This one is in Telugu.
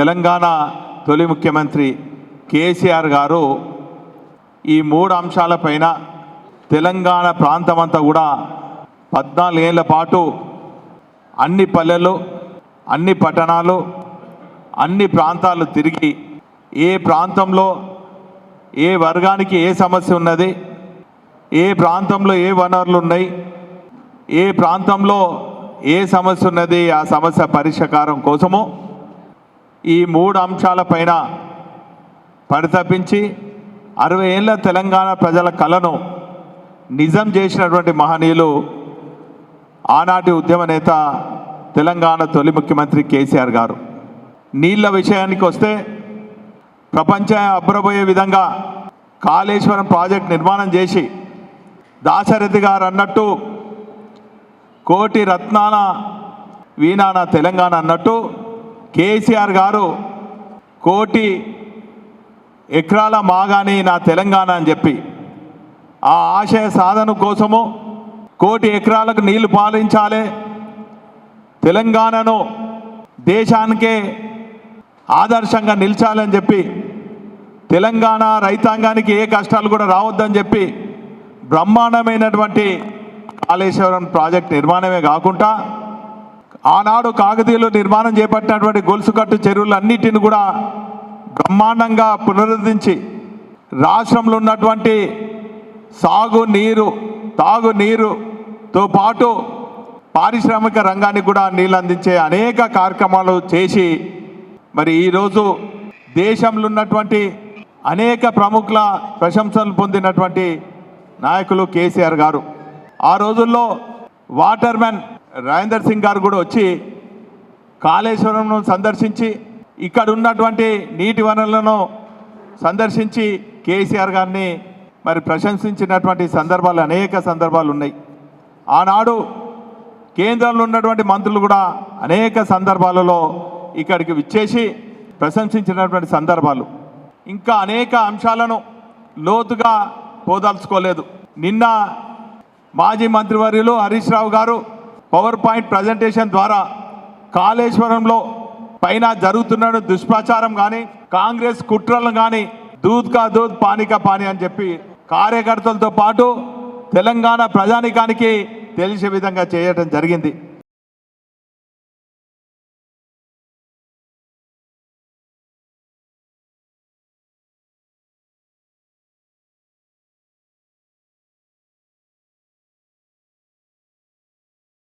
తెలంగాణ తొలి ముఖ్యమంత్రి కేసీఆర్ గారు ఈ మూడు అంశాలపైన తెలంగాణ ప్రాంతమంతా కూడా పద్నాలుగేళ్ళ పాటు అన్ని పల్లెలు అన్ని పట్టణాలు అన్ని ప్రాంతాలు తిరిగి ఏ ప్రాంతంలో ఏ వర్గానికి ఏ సమస్య ఉన్నది ఏ ప్రాంతంలో ఏ వనరులు ఉన్నాయి ఏ ప్రాంతంలో ఏ సమస్య ఉన్నది ఆ సమస్య పరిష్కారం కోసము ఈ మూడు అంశాలపైన పరితపించి అరవై ఏళ్ళ తెలంగాణ ప్రజల కళను నిజం చేసినటువంటి మహనీయులు ఆనాటి ఉద్యమ నేత తెలంగాణ తొలి ముఖ్యమంత్రి కేసీఆర్ గారు. నీళ్ళ విషయానికి వస్తే ప్రపంచం అబ్బరబోయే విధంగా కాళేశ్వరం ప్రాజెక్ట్ నిర్మాణం చేసి దాశరథి గారు అన్నట్టు కోటి రత్నాల వీణాన తెలంగాణ అన్నట్టు కేసీఆర్ గారు కోటి ఎకరాల మాగాని నా తెలంగాణ అని చెప్పి ఆ ఆశయ సాధన కోసము కోటి ఎకరాలకు నీళ్ళు పాలించాలి. తెలంగాణను దేశానికే ఆదర్శంగా నిలిచాలని చెప్పి తెలంగాణ రైతాంగానికి ఏ కష్టాలు కూడా రావద్దని చెప్పి బ్రహ్మాండమైనటువంటి కాళేశ్వరం ప్రాజెక్ట్ నిర్మాణమే కాకుండా ఆనాడు కాకతీయులు నిర్మాణం చేపట్టినటువంటి గొలుసుకట్టు చెరువులన్నిటిని కూడా బ్రహ్మాండంగా పునరుద్ధరించి రాష్ట్రంలో ఉన్నటువంటి సాగు నీరు పాటు పారిశ్రామిక రంగానికి కూడా నీళ్ళు అందించే అనేక కార్యక్రమాలు చేసి మరి ఈరోజు దేశంలో ఉన్నటువంటి అనేక ప్రముఖుల ప్రశంసలు పొందినటువంటి నాయకులు కేసీఆర్ గారు. ఆ రోజుల్లో వాటర్మెన్ రాజేందర్ సింగ్ గారు కూడా వచ్చి కాళేశ్వరంను సందర్శించి ఇక్కడ ఉన్నటువంటి నీటి వనరులను సందర్శించి కేసీఆర్ గారిని మరి ప్రశంసించినటువంటి సందర్భాలు అనేక సందర్భాలు ఉన్నాయి. ఆనాడు కేంద్రంలో ఉన్నటువంటి మంత్రులు కూడా అనేక సందర్భాలలో ఇక్కడికి విచ్చేసి ప్రశంసించినటువంటి సందర్భాలు. ఇంకా అనేక అంశాలను లోతుగా పోదాల్చుకోలేదు. నిన్న మాజీ మంత్రివర్యులు హరీష్ రావు గారు పవర్ పాయింట్ ప్రజెంటేషన్ ద్వారా కాళేశ్వరంలో పైన జరుగుతున్న దుష్ప్రచారం కానీ కాంగ్రెస్ కుట్రలను కానీ దూద్ కా దూద్ పానీ కా పానీ అని చెప్పి కార్యకర్తలతో పాటు తెలంగాణ ప్రజానికానికి తెలిసే విధంగా చేయటం జరిగింది.